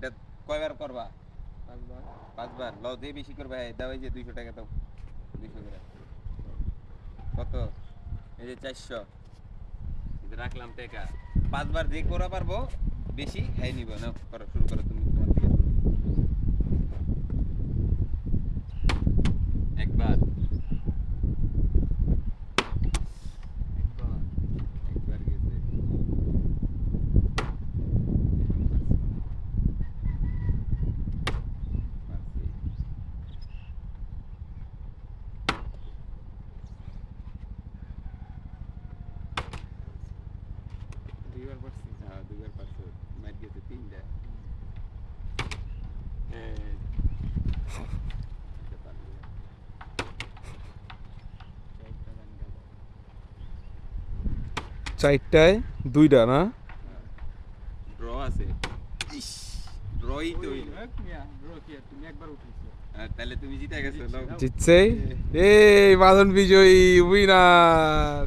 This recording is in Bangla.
এটা কয়বার করবা? পাঁচবার। পাঁচবার? লও দিয়ে বেশি করবে হ্যাঁ দাও এই যে দুইশো টাকা দাও দুইশো করে। কত? এই যে চারশো। রাখলাম টাকা। পাঁচবার যে করা পারব বেশি হ্যাঁ নিব। না করো শুরু করো তুমি তোমার একবার একবার গেছে পারছি। দুইবার পারছি। হ্যাঁ, দুইবার পারছ। মাইর গেছে তিনটা। চারটায় দুইটা না? Draw আছে। ইস, draw ই তো আহ, তাহলে তুমি জিতে গেছো। জিতছে। এই বাদন বিজয়ী উইনার